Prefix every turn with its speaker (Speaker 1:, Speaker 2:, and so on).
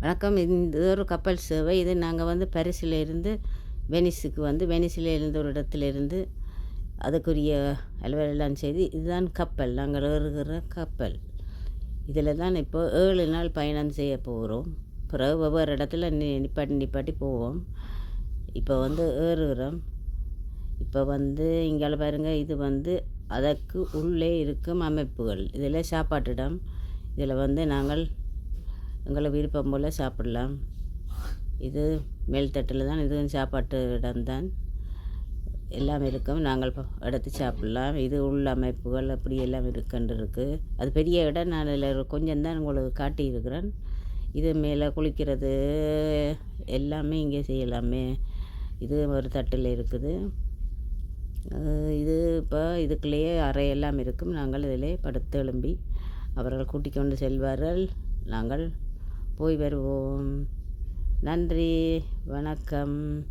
Speaker 1: வணக்கம். இந்த ஒரு கப்பல் சேவை. இது நாங்கள் வந்து பரிசில் இருந்து வெனிஸுக்கு வந்து வெனிஸில் இருந்த ஒரு இடத்துல இருந்து அதுக்குரிய அலுவலெல்லாம் செய்து இதுதான் கப்பல். நாங்கள் ஏறுகிற கப்பல். இதில் தான் இப்போ ஏழு நாள் பயணம் செய்ய போகிறோம் பிறகு ஒவ்வொரு இடத்துல நி நிப்பாட்டி நிப்பாட்டி போவோம். இப்போ வந்து ஏறுகிறோம். இப்போ வந்து இங்கே பாருங்கள் இது வந்து அதற்கு உள்ளே இருக்கும் அமைப்புகள். இதில் சாப்பாட்டிடம் இதில் வந்து நாங்கள் எங்களை விருப்பம் போல் சாப்பிடலாம். இது மேல்தட்டில் தான் இதுவும் சாப்பாட்டு இடம்தான் எல்லாம் இருக்கும். நாங்கள் எடுத்து சாப்பிடலாம். இது உள்ள அமைப்புகள் அப்படி எல்லாம் இருக்குன்னு இருக்குது அது பெரிய இடம். நான் அதில் கொஞ்சம் தான் உங்களுக்கு காட்டியிருக்கிறேன். இது மேலே குளிக்கிறது எல்லாமே இங்கே செய்யலாமே. இது ஒரு தட்டில் இருக்குது. இது இப்போ இதுக்குள்ளேயே அறை எல்லாம் இருக்கும். நாங்கள் இதிலே படுத்து எழும்பி அவர்கள் கூட்டிக் கொண்டு செல்வார்கள். நாங்கள் போய் வருவோம். நன்றி வணக்கம்.